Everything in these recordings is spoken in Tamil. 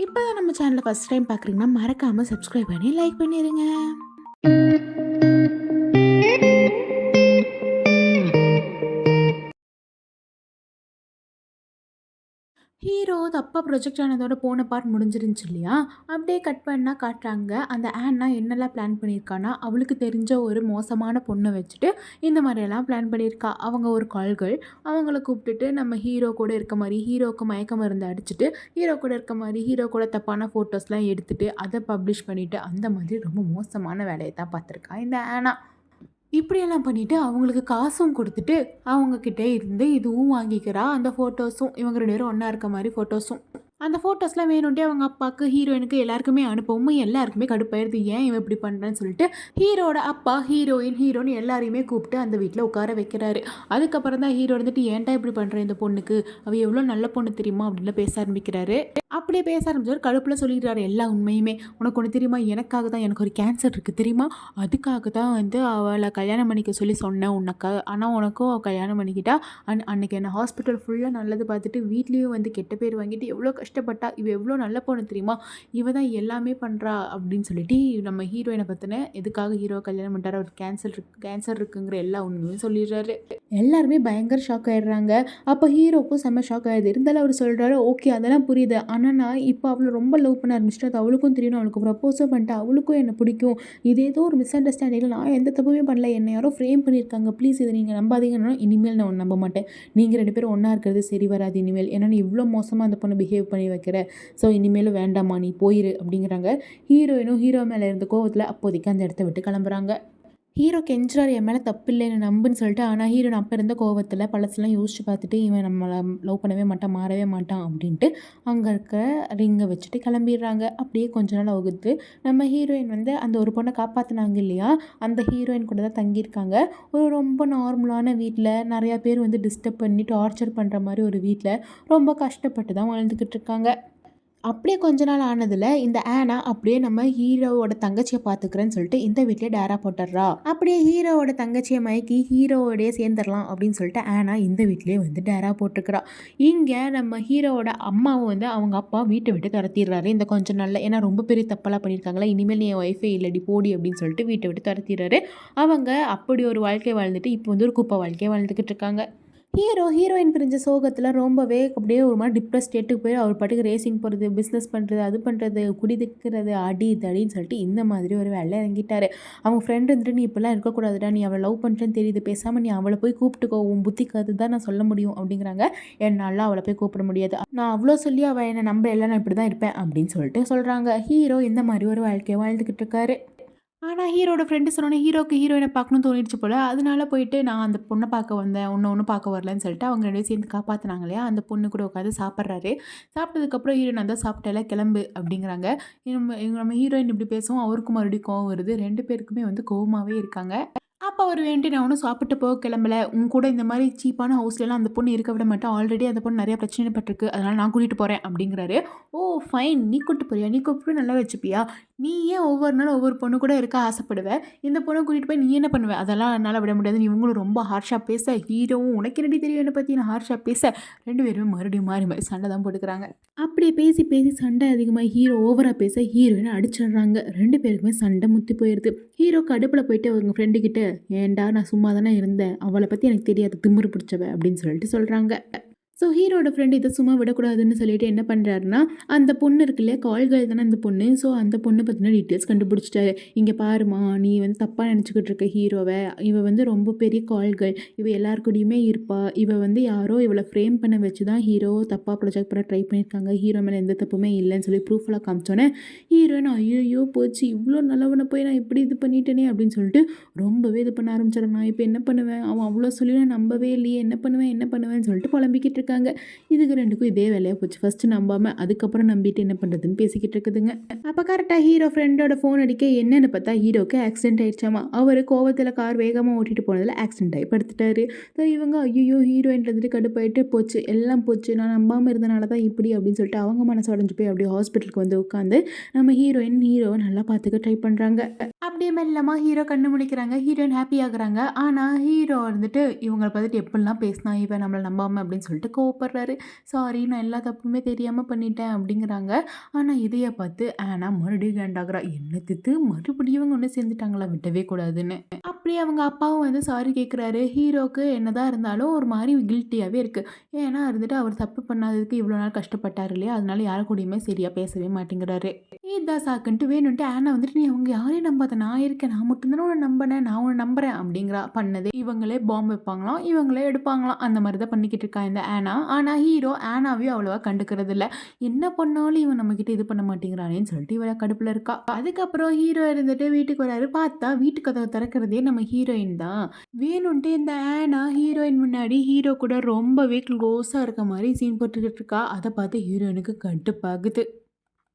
இப்போ தான் நம்ம சேனலை ஃபஸ்ட் டைம் பார்க்குறீங்கன்னா மறக்காமல் சப்ஸ்கிரைப் பண்ணி லைக் பண்ணிடுங்க ஹீரோ தப்பாக ப்ரொஜெக்ட் ஆனதோட போன பார்ட் முடிஞ்சிருந்துச்சு இல்லையா? அப்படியே கட் பண்ணால் காட்டுறாங்க. அந்த ஆன்னா என்னெல்லாம் பிளான் பண்ணியிருக்கான்னா அவளுக்கு தெரிஞ்ச ஒரு மோசமான பொண்ணை வச்சுட்டு இந்த மாதிரியெல்லாம் பிளான் பண்ணியிருக்கா. அவங்க ஒரு கால்கள். அவங்கள கூப்பிட்டுட்டு நம்ம ஹீரோ கூட இருக்க மாதிரி ஹீரோவுக்கு மயக்க மருந்து அடிச்சுட்டு ஹீரோ கூட இருக்க மாதிரி ஹீரோ கூட தப்பான ஃபோட்டோஸ்லாம் எடுத்துகிட்டு அதை பப்ளிஷ் பண்ணிவிட்டு அந்த மாதிரி ரொம்ப மோசமான வேலையை தான் பார்த்துருக்கா இந்த ஆனா. இப்படியெல்லாம் பண்ணிவிட்டு அவங்களுக்கு காசும் கொடுத்துட்டு அவங்கக்கிட்ட இருந்து இதுவும் வாங்கிக்கிறா. அந்த ஃபோட்டோஸும் இவங்க ரெண்டு பேரும் ஒன்றா இருக்க மாதிரி ஃபோட்டோஸும் அந்த ஃபோட்டோஸ்லாம் வேணும்ட்டே அவங்க அப்பாவுக்கு ஹீரோயினுக்கு எல்லாருக்குமே அனுப்பவும் எல்லாருக்குமே கடுப்பாயிருது. ஏன் இவன் இப்படி பண்ணுறேன்னு சொல்லிட்டு ஹீரோட அப்பா ஹீரோயின் ஹீரோன்னு எல்லாரையுமே கூப்பிட்டு அந்த வீட்டில் உட்கார வைக்கிறாரு. அதுக்கப்புறம் தான் ஹீரோ வந்துட்டு ஏன்டா இப்படி பண்ணுறேன் இந்த பொண்ணுக்கு? அவள் எவ்வளோ நல்ல பொண்ணு தெரியுமா? அப்படின்னு பேச ஆரம்பிக்கிறாரு. அப்படியே பேச ஆரம்பிச்சவர் கடுப்பில் சொல்லிடுறாரு எல்லா உண்மையுமே. உனக்கு ஒன்று தெரியுமா? எனக்காக தான் எனக்கு ஒரு கேன்சர் இருக்குது தெரியுமா? அதுக்காக தான் வந்து அவளை கல்யாணம் பண்ணிக்க சொல்லி சொன்னேன் உனக்கு? ஆனால் உனக்கும் அவள் கல்யாணம் பண்ணிக்கிட்டா? அன் அன்னைக்கு என்ன ஹாஸ்பிட்டல் ஃபுல்லாக நல்லது பார்த்துட்டு வீட்லேயும் வந்து கெட்ட பேர் வாங்கிட்டு எவ்வளோ கஷ்டம் கஷ்டப்பட்டா இவ எவ்வளோ நல்ல பொண்ணு தெரியுமா? இவ தான் எல்லாமே பண்ணுறா அப்படின்னு சொல்லிட்டு நம்ம ஹீரோயினை பற்றின எதுக்காக ஹீரோ கல்யாணம் பண்ணுறாரு அவர் கேன்சர் இருக்கு கேன்சர் இருக்குங்கிற எல்லா உண்மையும் சொல்லிடுறாரு. எல்லாருமே பயங்கர ஷாக் ஆயிடுறாங்க. அப்போ ஹீரோக்கும் செம்ம ஷாக் ஆயிடுது இருந்தாலும் அவர் சொல்கிறாரு ஓகே அதெல்லாம் புரியுது. ஆனால் நான் இப்போ அவளை ரொம்ப லவ் பண்ண ஆரம்பிச்சிட்டு அது அவளுக்கும் தெரியும். அவளுக்கு ப்ரப்போஸும் பண்ணிட்டு அவளுக்கும் என்னை பிடிக்கும். இது ஏதோ ஒரு மிஸ் அண்டர்ஸ்டாண்டிங்கில் நான் எந்த தப்புமே பண்ணல. என்னை யாரோ ஃப்ரேம் பண்ணியிருக்காங்க. ப்ளீஸ் இதை நீங்கள் நம்பாதீங்கன்னா இனிமேல் நான் நம்ப மாட்டேன். நீங்கள் ரெண்டு பேரும் ஒன்றா இருக்கிறது சரி வராது இனிமேல். ஏன்னா இவ்வளோ மோசமாக அந்த பொண்ணை பிஹேவ் பண்ணி வைக்கிற. ஸோ இனிமேலும் வேண்டாமா நீ போயிரு அப்படிங்கிறாங்க. ஹீரோயினும் ஹீரோ மேலே இருந்த கோவத்தில் அப்போதைக்கு அந்த இடத்த விட்டு கிளம்புறாங்க. ஹீரோ கெஞ்சுறாரு என் மேலே தப்பு இல்லை நம்புன்னு சொல்லிட்டு ஆனால் ஹீரோன் அப்போ இருந்த கோவத்தில் பழசெல்லாம் யோசிச்சு பார்த்துட்டு இவன் நம்மளை லவ் பண்ணவே மாட்டான் மாறவே மாட்டான் அப்படின்ட்டு அங்கே இருக்க ரிங்கை வச்சுட்டு கிளம்பிடுறாங்க. அப்படியே கொஞ்ச நாள் ஆகுது. நம்ம ஹீரோயின் வந்து அந்த ஒரு பொண்ணை காப்பாற்றினாங்க இல்லையா? அந்த ஹீரோயின் கூட தான் தங்கியிருக்காங்க. ஒரு ரொம்ப நார்மலான வீட்டில் நிறையா பேர் வந்து டிஸ்டர்ப் பண்ணி டார்ச்சர் பண்ணுற மாதிரி ஒரு வீட்டில் ரொம்ப கஷ்டப்பட்டு தான் வாழ்ந்துக்கிட்டு இருக்காங்க. அப்படியே கொஞ்ச நாள் ஆனதில் இந்த ஆனா அப்படியே நம்ம ஹீரோவோட தங்கச்சியை பார்த்துக்கிறேன்னு சொல்லிட்டு இந்த வீட்டிலே டேரா போட்டுடுறா. அப்படியே ஹீரோவோட தங்கச்சியை மயக்கி ஹீரோவோடய சேர்ந்துடலாம் அப்படின்னு சொல்லிட்டு ஆனா இந்த வீட்டிலே வந்து டேரா போட்டுக்கிறா. இங்கே நம்ம ஹீரோவோட அம்மாவும் வந்து அவங்க அப்பா வீட்டை விட்டு துரத்திடுறாரு. இந்த கொஞ்ச நாளில் ஏன்னா ரொம்ப பெரிய தப்பெல்லாம் பண்ணியிருக்காங்களா இனிமேல் நீ என் ஒய்ஃபே இல்லடி போடி அப்படின்னு சொல்லிட்டு வீட்டை விட்டு துரத்திடுறாரு. அவங்க அப்படி ஒரு வாழ்க்கை வாழ்ந்துட்டு இப்போ வந்து ஒரு குப்பை வாழ்க்கையை வாழ்ந்துக்கிட்டு இருக்காங்க. ஹீரோ ஹீரோயின் பிரிஞ்ச சோகத்தில் ரொம்பவே அப்படியே ஒரு மாதிரி டிப்ரெஸ் ஸ்டேட்டுக்கு போய் அவர் பாட்டுக்கு ரேசிங் போகிறது பிஸ்னஸ் பண்ணுறது அது பண்ணுறது குடிதிக்கிறது அடி தடின்னு சொல்லிட்டு இந்த மாதிரி ஒரு வேலை இறங்கிட்டாரு. அவங்க ஃப்ரெண்ட் இருந்துட்டு நீ இப்படிலாம் இருக்கக்கூடாதுடா நீ அவளை லவ் பண்ணுறேன்னு தெரியுது. பேசாமல் நீ அவளை போய் கூப்பிட்டுக்கோ. உன் புத்திக்கு அதுதான் நான் சொல்ல முடியும். அப்படிங்கிறாங்க. என்னால் அவளை போய் கூப்பிட முடியாது. நான் அவ்வளோ சொல்லி அவள் என்னை நம்ப எல்லாம் நான் இப்படி தான் இருப்பேன். அப்படின்னு சொல்லிட்டு சொல்கிறாங்க ஹீரோ இந்த மாதிரி ஒரு வாழ்க்கையை வாழ்ந்துக்கிட்டு இருக்காரு. ஆனால் ஹீரோட ஃப்ரெண்டு சொன்னோன்னே ஹீரோக்கு ஹீரோயினை பார்க்கணும்னு தோணிடுச்சு போல். அதனால போயிட்டு நான் அந்த பொண்ணை பார்க்க வந்தேன். ஒன்று ஒன்று பார்க்க வரலன்னு சொல்லிட்டு அவங்க ரெண்டு சேர்ந்து காப்பாற்றினாங்க இல்லையா? அந்த பொண்ணு கூட உட்காந்து சாப்பிட்றாரு. சாப்பிட்டதுக்கப்புறம் ஹீரோயின் அந்த சாப்பிட்டல கிளம்பு அப்படிங்கிறாங்க. நம்ம இவங்க நம்ம ஹீரோயின் இப்படி பேசுவோம் அவருக்கும் மறுபடியும் கோவம் வருது. ரெண்டு பேருக்குமே வந்து கோவமாகவே இருக்காங்க. அப்போ அவர் வேண்டி நான் ஒன்றும் சாப்பிட்டு போக கிளம்பல. உன் கூட இந்த மாதிரி சீப்பான ஹவுஸ்லலாம் அந்த பொண்ணு இருக்க விட மாட்டேன் ஆல்ரெடி அந்த பொண்ணு நிறைய பிரச்சனை பட்டிருக்கு. அதனால் நான் கூட்டிகிட்டு போகிறேன் அப்படிங்கிறாரு. ஓ ஃபைன் நீ கூப்பிட்டு போறியா? நீ கூப்பிட்டு நல்லா வச்சுப்பியா? நீ ஏன் ஒவ்வொரு நாளும் ஒவ்வொரு பொண்ணு கூட இருக்க ஆசைப்படுவேன் இந்த பொண்ணை கூட்டிகிட்டு போய் நீ என்ன பண்ணுவேன் அதெல்லாம் என்னால் விட முடியாது. நீ இவங்களும் ரொம்ப ஹார்ஷாக பேச. ஹீரோவும் உனக்கு என்னடி தெரியும்? என்னை பற்றி நான் ஹார்ஷாக பேச. ரெண்டு பேருமே மறுபடியும் மாறி மாறி சண்டை தான் போட்டுக்கிறாங்க. அப்படியே பேசி பேசி சண்டை அதிகமாக ஹீரோ ஓவராக பேச ஹீரோயினை அடிச்சிடுறாங்க. ரெண்டு பேருக்குமே சண்டை முத்தி போயிடுது ஹீரோ கடுப்பில் போயிட்டு அவங்க ஃப்ரெண்டுக்கிட்ட ஏண்டா ஏன்டா நான் சும்மா தானே இருந்தேன்? அவளை பற்றி எனக்கு தெரியாது. திமிரு பிடிச்சவ அப்படின்னு சொல்லிட்டு சொல்கிறாங்க ஸோ ஹீரோட ஃப்ரெண்டு இதை சும்மா விடக்கூடாதுன்னு சொல்லிட்டு என்ன பண்ணுறாருன்னா அந்த பொண்ணு இருக்குல்ல கால்கள் தானே அந்த பொண்ணு. ஸோ அந்த பொண்ணு பற்றின டீட்டெயில்ஸ் கண்டுபிடிச்சிட்டாரு. இங்கே பாருமா நீ வந்து தப்பாக நினச்சிக்கிட்டு இருக்க ஹீரோவை இவ வந்து ரொம்ப பெரிய கால்கள் இவ எல்லாருக்கூடயுமே இருப்பா. இவ வந்து யாரோ இவளை ஃப்ரேம் பண்ண வச்சு தான் ஹீரோ தப்பாக ப்ரொஜெக்ட் பண்ண ட்ரை பண்ணியிருக்காங்க ஹீரோ மேலே எந்த தப்புமே இல்லைன்னு சொல்லி ப்ரூஃபெல்லாம் காமிச்சோன்னே ஹீரோயின் ஐயோ போச்சு. இவ்வளோ நல்லவனை போய் நான் இப்படி இது பண்ணிட்டேனே அப்படின்னு சொல்லிட்டு ரொம்பவே இது பண்ண ஆரம்பிச்சிடறேன் நான் இப்போ என்ன பண்ணுவேன்? அவன் அவ்வளோ சொல்லி நான் நம்பவே இல்லையே. என்ன பண்ணுவேன்? என்ன பண்ணுவேன்னு சொல்லிட்டு புலம்பிக்கிட்டு இருக்காங்க. இதுக்கு ரெண்டுக்கும் இதே வேலையாக போச்சு. ஃபஸ்ட்டு நம்பாமல் அதுக்கப்புறம் நம்பிட்டு என்ன பண்ணுறதுன்னு பேசிக்கிட்டு இருக்குதுங்க. அப்போ கரெக்டாக ஹீரோ ஃப்ரெண்டோட ஃபோன் அடிக்க என்னென்னு பார்த்தா ஹீரோக்கு ஆக்சிடென்ட் ஆயிடுச்சாமா. அவர் கோவத்தில் கார் வேகமாக ஓட்டிட்டு போனதில் ஆக்சிடென்ட் ஆகி படுத்துட்டாரு. ஸோ இவங்க ஐயோ ஹீரோயின் இருந்துட்டு கடுப்பாயிட்டு போச்சு. எல்லாம் போச்சு. நான் நம்பாமல் இருந்தனால தான் இப்படி அப்படின்னு சொல்லிட்டு அவங்க மனசு உடஞ்சு போய் அப்படியே ஹாஸ்பிட்டலுக்கு வந்து உட்காந்து நம்ம ஹீரோயின் ஹீரோவை நல்லா பார்த்துக்க ட்ரை பண்ணுறாங்க அப்படியே மெல்லமாக ஹீரோ கண்ணு முழிக்கிறாங்க. ஹீரோயின் ஹாப்பி ஆகுறாங்க. ஆனால் ஹீரோ வந்துட்டு இவங்களை பார்த்துட்டு எப்படிலாம் பேசினா இவன் நம்மளை நம்பாமல் அப்படின்னு சொல்லிட்டு கோவப்படுறாரு. சாரி நான் எல்லா தப்புமே தெரியாமல் பண்ணிட்டேன் அப்படிங்கிறாங்க. ஆனால் இதையை பார்த்து ஆனால் மறுபடியும் கேண்டாகிறா என்ன தித்து மறுபடியும் இவங்க ஒன்று சேர்ந்துட்டாங்களா? விட்டவே கூடாதுன்னு. அப்படியே அவங்க அப்பாவும் வந்து சாரி கேட்குறாரு ஹீரோக்கு என்னதான் இருந்தாலும் ஒரு மாதிரி கில்ட்டியாகவே இருக்குது ஏன்னா இருந்துட்டு அவர் தப்பு பண்ணாததுக்கு இவ்வளோ நாள் கஷ்டப்பட்டார் இல்லையா? அதனால யாரு கூடயுமே சரியாக பேசவே மாட்டேங்கிறாரு. இதான் சாக்குன்ட்டு வேணும்ட்டு ஆனா வந்துட்டு நீ அவங்க யாரையும் நம்பாத? நான் இருக்கேன். நான் மட்டும்தானே உன்னை நம்பினேன். நான் உன்னை நம்புறேன். அப்படிங்கிறா. பண்ணது இவங்களே பாம்பு வைப்பாங்களாம். இவங்களே எடுப்பாங்களாம். அந்த மாதிரி தான் பண்ணிக்கிட்டு இருக்கா இந்த ஆனா. ஆனால் ஹீரோ ஆனாவையும் அவ்வளோவா கண்டுக்கிறது இல்லை என்ன பண்ணாலும் இவன் நம்மக்கிட்ட இது பண்ண மாட்டேங்கிறானேன்னு சொல்லிட்டு இவரை கடுப்பில் இருக்கா. அதுக்கப்புறம் ஹீரோ இருந்துட்டு வீட்டுக்கு வராரு. பார்த்தா வீட்டு கதவை திறக்கிறதே நம்ம ஹீரோயின் தான். வேணும்ன்ட்டு இந்த ஆனா ஹீரோயின் முன்னாடி ஹீரோ கூட ரொம்பவே க்ளோஸாக இருக்க மாதிரி சீன் போட்டுக்கிட்டு இருக்கா. அதை பார்த்து ஹீரோயினுக்கு கட்டுப்பாகுது.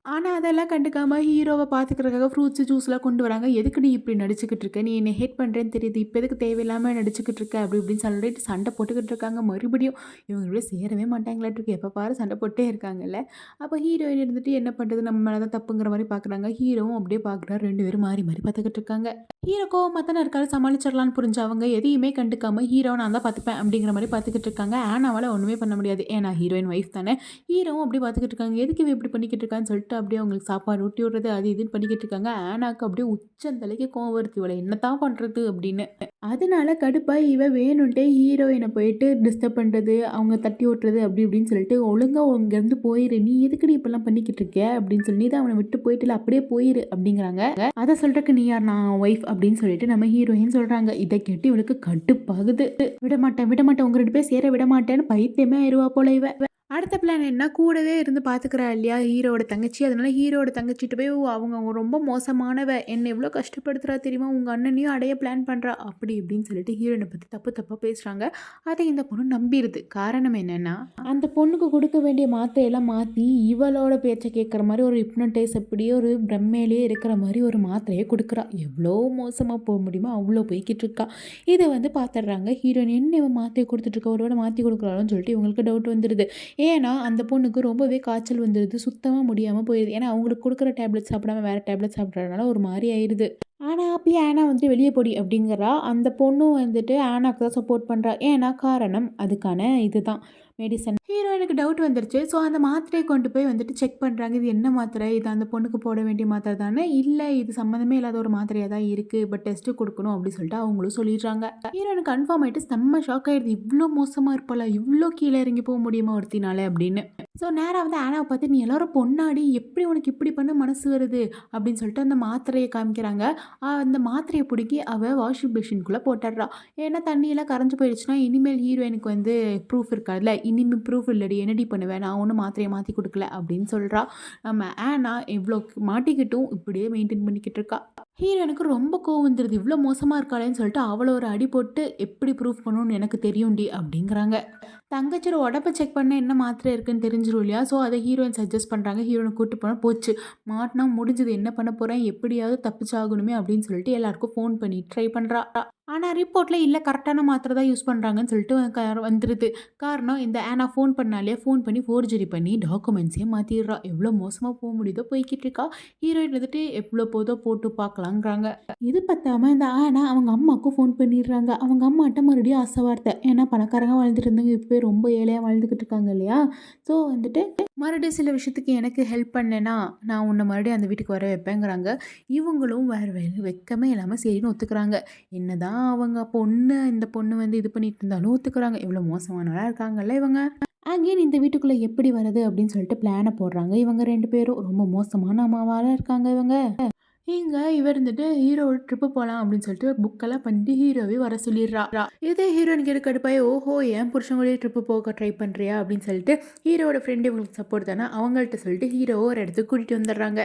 ஆனால் அதெல்லாம் கண்டுக்காமல் ஹீரோவை பார்த்துக்கிறதுக்காக ஃப்ரூட்ஸு ஜூஸ்லாம் கொண்டு வராங்க. எதுக்கு நீ இப்படி நடிச்சுக்கிட்டு இருக்க? நீ என்னை ஹேட் பண்ணுறேன்னு தெரியுது. இப்போ எதுக்கு தேவையில்லாமல் நடிச்சுக்கிட்டு இருக்க? அப்படி இப்படின்னு சொல்லிட்டு சண்டை போட்டுக்கிட்டு இருக்காங்க. மறுபடியும் இவங்களோட சேரவே மாட்டாங்களாட்டு எப்போ பாரு சண்டை போட்டே இருக்காங்கல்ல. அப்போ ஹீரோயின் இருந்துட்டு என்ன பண்ணுறது நம்ம மேலே தான் தப்புங்கிற மாதிரி பார்க்குறாங்க ஹீரோவும் அப்படியே பார்க்குறாரு ரெண்டு பேரும் மாறி மாறி பார்த்துக்கிட்டு இருக்காங்க. ஹீரோ கோவமாக தானே இருக்காரு. சமாளிச்சிடலான்னு புரிஞ்ச அவங்க எதையுமே கண்டுக்காமல் ஹீரோ நான் தான் பார்த்துப்பேன் அப்படிங்கிற மாதிரி பார்த்துக்கிட்டு இருக்காங்க. ஆனாவால் ஒன்றுமே பண்ண முடியாது. ஏன்னா ஹீரோயின் ஒய்ஃப் தானே. ஹீரோவும் அப்படி பார்த்துக்கிட்டு இருக்காங்க. எதுக்கு இப்படி பண்ணிக்கிட்டு இருக்கான்னு சொல்லிட்டு அப்படியே அவங்களுக்கு சாப்பாடு ஊட்டி விடுறது அது இதுன்னு பண்ணிக்கிட்டு இருக்காங்க. ஆனாக்கு அப்படியே உச்சந்தலைக்கு கோவம் வருது. இவளை என்னத்தான் பண்ணுறது அப்படின்னு. அதனால கடுப்பாக இவ வேணும்ட்டே ஹீரோயினை போயிட்டு டிஸ்டர்ப் பண்ணுறது அவங்க தட்டி ஓட்டுறது அப்படி இப்படின்னு சொல்லிட்டு ஒழுங்காக இங்கேருந்து போயிரு. நீ எதுக்குடி இப்பெல்லாம் பண்ணிக்கிட்டு இருக்க? அப்படின்னு சொல்லி தான் அவனை விட்டு போயிட்டு அப்படியே போயிரு அப்படிங்கிறாங்க. அதை சொல்கிறக்கு நீ யார்? நான் ஒய்ஃப் அப்படின்னு சொல்லிட்டு நம்ம ஹீரோயின் சொல்கிறாங்க இதை கேட்டு இவளுக்கு கடுப்பாகுது. விட மாட்டேன் விட மாட்டேன் உங்க ரெண்டு பேர் சேர விட மாட்டேன்னு பைத்தியமே ஆயிடுவா போல இவ. அடுத்த பிளான் என்ன? கூடவே இருந்து பார்த்துக்கிறா இல்லையா? ஹீரோட தங்கச்சி. அதனால ஹீரோட தங்கச்சிட்டு போய் அவங்க ரொம்ப மோசமானவ. என்னை எவ்வளோ கஷ்டப்படுத்துகிறா தெரியுமா? உங்கள் அண்ணனையும் அடைய பிளான் பண்ணுறா அப்படி இப்படின்னு சொல்லிட்டு ஹீரோனை பற்றி தப்பு தப்பாக பேசுகிறாங்க அதை இந்த பொண்ணு நம்பிடுது. காரணம் என்னென்னா அந்த பொண்ணுக்கு கொடுக்க வேண்டிய மாத்திரையெல்லாம் மாற்றி இவளோட பேச்சை கேட்குற மாதிரி ஒரு ஹிப்னடைஸ் அப்படியே ஒரு பிரம்மையிலே இருக்கிற மாதிரி ஒரு மாத்திரையை கொடுக்குறா. எவ்வளோ மோசமாக போக முடியுமோ அவ்வளோ போய்கிட்டு இருக்கா. இதை வந்து பார்த்துடுறாங்க ஹீரோயின் என்ன இவன் மாத்திரை கொடுத்துட்ருக்கா ஒருவேளை மாற்றி கொடுக்குறாளோன்னு சொல்லிட்டு இவங்களுக்கு டவுட் வந்துடுது. ஏன்னா அந்த பொண்ணுக்கு ரொம்பவே காய்ச்சல் வந்துடுது சுத்தமாக முடியாமல் போயிடுது ஏன்னா அவங்களுக்கு கொடுக்குற டேப்லெட் சாப்பிடாம வேறு டேப்லெட் சாப்பிட்றதுனால ஒரு மாதிரி ஆயிடுது ஆனா அப்பயே ஆனா வந்துட்டு வெளியே போடி அப்படிங்கிறா. அந்த பொண்ணும் வந்துட்டு ஆனாக்கு தான் சப்போர்ட் பண்ணுறா ஏன்னா காரணம் அதுக்கான இதுதான் மெடிசன் ஹீரோயினுக்கு டவுட் வந்துருச்சு. ஸோ அந்த மாத்திரையை கொண்டு போய் வந்துட்டு செக் பண்ணுறாங்க இது என்ன மாத்திரை? இது அந்த பொண்ணுக்கு போட வேண்டிய மாத்திரை தானே? இல்லை இது சம்மந்தமே இல்லாத ஒரு மாத்திரையாக தான் இருக்குது பட் டெஸ்ட்டு கொடுக்கணும் அப்படின்னு சொல்லிட்டு அவங்களும் சொல்லிடுறாங்க. ஹீரோயினுக்கு கன்ஃபார்ம் ஆகிட்டு செம்ம ஷாக் ஆகிடுது இவ்வளோ மோசமாக இருப்பாளா? இவ்வளோ கீழே இறங்கி போக முடியுமா ஒருத்தினால அப்படின்னு. ஸோ நேராக வந்து ஆனாவை பார்த்து நீ எல்லாரும் பொண்ணாடி எப்படி உனக்கு இப்படி பண்ண மனசு வருது? அப்படின்னு சொல்லிட்டு அந்த மாத்திரையை காமிக்கிறாங்க. அந்த மாத்திரையை பிடிக்கி அவள் வாஷிங் மிஷின்குள்ளே போட்டுடுறா. ஏன்னா தண்ணியெல்லாம் கரைஞ்சு போயிடுச்சுன்னா இனிமேல் ஹீரோயினுக்கு வந்து ப்ரூஃப் இருக்காதுல்ல. இனிமேல் ப்ரூஃப் இல்லடி என்னடி பண்ணுவேன் நான் ஒன்றும் மாத்திரையை மாற்றி கொடுக்கல அப்படின்னு சொல்கிறா நம்ம ஆனா இவ்வளோ மாட்டிக்கிட்டும் இப்படியே மெயின்டைன் பண்ணிக்கிட்டு இருக்கா. ஹீரோனுக்கு ரொம்ப கோவம் வந்துடுது இவ்வளோ மோசமாக இருக்காளேன்னு சொல்லிட்டு அவ்வளோ ஒரு அடி போட்டு எப்படி ப்ரூஃப் பண்ணணும்னு எனக்கு தெரியும்டி அப்படிங்கிறாங்க. தங்கச்சியோட உடம்பை செக் பண்ண என்ன மாத்திரை இருக்குன்னு தெரிஞ்சிரும் இல்லையா? ஸோ அதை ஹீரோயின் சஜஸ்ட் பண்ணுறாங்க ஹீரோனை கூட்டு போனால் போச்சு. மாட்டினா முடிஞ்சது. என்ன பண்ண போகிறேன் எப்படியாவது தப்பிச்சாகணுமே அப்படின்னு சொல்லிட்டு எல்லாருக்கும் ஃபோன் பண்ணி ட்ரை பண்ணுறா ஆனால் ரிப்போர்ட்டில் இல்லை கரெக்டான மாத்திரை தான் யூஸ் பண்ணுறாங்கன்னு சொல்லிட்டு வந்துடுது காரணம் இந்த ஆனா ஃபோன் பண்ணாலே ஃபோன் பண்ணி ஃபோர்ஜரி பண்ணி டாக்குமெண்ட்ஸே மாற்றிடுறா எவ்வளோ மோசமாக போக முடியுதோ போய்கிட்டு இருக்கா. ஹீரோயின் வந்துட்டு எவ்வளோ போதோ போட்டு பார்க்கலாங்கிறாங்க இது பற்றாமல் இந்த ஆனா அவங்க அம்மாவுக்கும் ஃபோன் பண்ணிடுறாங்க. அவங்க அம்மாட்ட மறுபடியும் ஆசை வார்த்தை. ஏன்னா பணக்காரங்க வாழ்ந்துட்டு இருந்தாங்க இப்போ ரொம்ப ஏழையாக வாழ்ந்துக்கிட்டு இருக்காங்க இல்லையா? ஸோ வந்துட்டு மறுபடியும் சில விஷயத்துக்கு எனக்கு ஹெல்ப் பண்ணேன்னா நான் உன்னை மறுபடியும் அந்த வீட்டுக்கு வர வைப்பேங்கிறாங்க. இவங்களும் வேறு வெக்கமே இல்லாமல் சரின்னு ஒத்துக்கிறாங்க. என்னதான் அவங்க பொண்ணு இந்த பொண்ணு வந்து இது பண்ணிட்டு இருந்தாலும் ஒத்துக்கிறாங்க. இவ்வளோ மோசமானவளாக இருக்காங்கல்ல இவங்க. அகெயின் இந்த வீட்டுக்குள்ளே எப்படி வர்றது அப்படின்னு சொல்லிட்டு பிளானை போடுறாங்க. இவங்க ரெண்டு பேரும் ரொம்ப மோசமான அம்மாவாக இருக்காங்க இவங்க. இங்கே இவர் இருந்துட்டு ஹீரோ ட்ரிப்பு போகலாம் அப்படின்னு சொல்லிட்டு புக்கெல்லாம் பண்ணிட்டு ஹீரோவே வர சொல்லிடுறா. இதே ஹீரோயின் எடுக்க கடுப்பாய் ஓஹோ ஏன் புருஷங்களே ட்ரிப்பு போக ட்ரை பண்ணுறியா அப்படின்னு சொல்லிட்டு ஹீரோவோட ஃப்ரெண்டு இவங்களுக்கு சப்போர்ட் தானே அவங்கள்ட்ட சொல்லிட்டு ஹீரோவை ஒரு இடத்துக்கு கூட்டிகிட்டு வந்துடுறாங்க.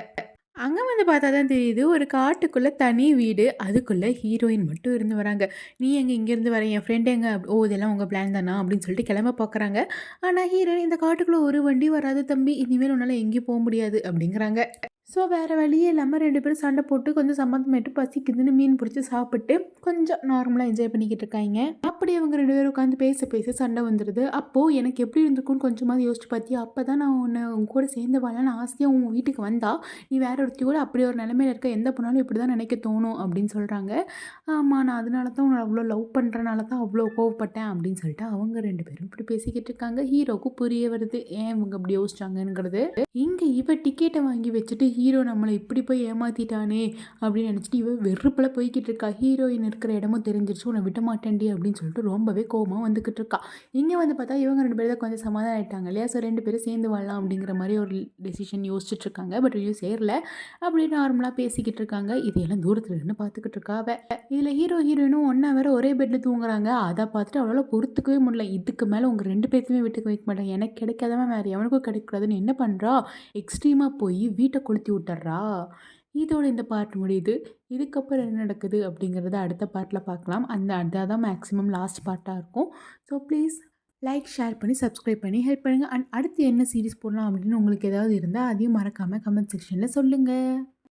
அங்கே வந்து பார்த்தா தான் தெரியுது ஒரு காட்டுக்குள்ளே தனி வீடு அதுக்குள்ளே ஹீரோயின் மட்டும் இருந்து வராங்க. நீ எங்கே இங்கேருந்து வர என் ஃப்ரெண்ட் எங்க? ஓ இதெல்லாம் உங்கள் பிளான் தானா? அப்படின்னு சொல்லிட்டு கிளம்ப பார்க்குறாங்க ஆனால் ஹீரோயின் இந்த காட்டுக்குள்ளே ஒரு வண்டி வராது தம்பி. இனிமேல் உன்னால் எங்கேயும் போக முடியாது அப்படிங்கிறாங்க. ஸோ வேறு வழியே இல்லாமல் ரெண்டு பேரும் சண்டை போட்டு கொஞ்சம் சம்மந்தமாயிட்டு பசிக்குதுன்னு மீன் பிடிச்சி சாப்பிட்டு கொஞ்சம் நார்மலாக என்ஜாய் பண்ணிக்கிட்டு இருக்காங்க. அப்படி அவங்க ரெண்டு பேரும் உட்காந்து பேச பேச சண்டை வந்துடுது அப்போது எனக்கு எப்படி இருந்திருக்கும்னு கொஞ்சமாவது யோசிச்சு பார்த்தியா அப்போ தான் நான் உன்னை உன் கூட சேர்ந்து வாழலான்னு ஆசையாக உன் வீட்டுக்கு வந்தா நீ வேற ஒருத்தி கூட அப்படி ஒரு நிலைமையில் இருக்க எந்த பொண்ணாலும் இப்படி தான் நினைக்க தோணும் அப்படின்னு சொல்கிறாங்க ஆமாம் நான் அதனால தான் உன்னை அவ்வளோ லவ் பண்ணுறனால தான் அவ்வளோ கோவப்பட்டேன் அப்படின்னு சொல்லிட்டு அவங்க ரெண்டு பேரும் இப்படி பேசிக்கிட்டு இருக்காங்க. ஹீரோக்கு புரிய வருது. ஏன் இவங்க அப்படி யோசிச்சாங்கங்கிறது இங்கே இவ டிக்கெட்டை வாங்கி வச்சுட்டு ஹீரோ நம்மளை இப்படி போய் ஏமாத்திட்டானே அப்படின்னு நினச்சிட்டு இவன் வெறுப்பில் போய்கிட்டு இருக்கா. ஹீரோயின் இருக்கிற இடமும் தெரிஞ்சிருச்சு. உன்னை விட மாட்டேன்டி அப்படின்னு சொல்லிட்டு ரொம்பவே கோபமாக வந்துக்கிட்டு இருக்கா. இங்கே வந்து பார்த்தா இவங்க ரெண்டு பேரும் தான் கொஞ்சம் சமாதானம் ஆகிட்டாங்க இல்லையா? ஸோ ரெண்டு பேரும் சேர்ந்து வாழலாம் அப்படிங்கிற மாதிரி ஒரு டெசிஷன் யோசிச்சுட்டு இருக்காங்க. பட் ஐயோ சேரல. அப்படியே நார்மலாக பேசிக்கிட்டு இருக்காங்க. இதையெல்லாம் தூரத்தில் நின்று பார்த்துக்கிட்டு இருக்கா அவ. இதில் ஹீரோ ஹீரோயினும் ஒன்றா வேற ஒரே பெட்டில் தூங்குறாங்க. அதை பார்த்துட்டு அவளால் பொறுத்துக்கவே முடியல. இதுக்கு மேலே உங்கள் ரெண்டு பேர்த்தையுமே வீட்டுக்கு வைக்க மாட்டேன் எனக்கு கிடைக்காதவன் வேறு எவனுக்கும் கிடைக்கூடாதுன்னு என்ன பண்ணுறா எக்ஸ்ட்ரீமாக போய் வீட்டை கொளுத்து விட்டுறா இதோட இந்த பார்ட் முடியுது. இதுக்கப்புறம் என்ன நடக்குது அப்படிங்கிறத அடுத்த பார்ட்டில் பார்க்கலாம் அந்த அதான் தான் மேக்ஸிமம் லாஸ்ட் பார்ட்டாக இருக்கும். ஸோ ப்ளீஸ் லைக் ஷேர் பண்ணி சப்ஸ்கிரைப் பண்ணி ஹெல்ப் பண்ணுங்கள் அண்ட் அடுத்து என்ன சீரிஸ் போடலாம் அப்படின்னு உங்களுக்கு ஏதாவது இருந்தால் அதையும் மறக்காமல் கமெண்ட் செக்ஷனில் சொல்லுங்கள்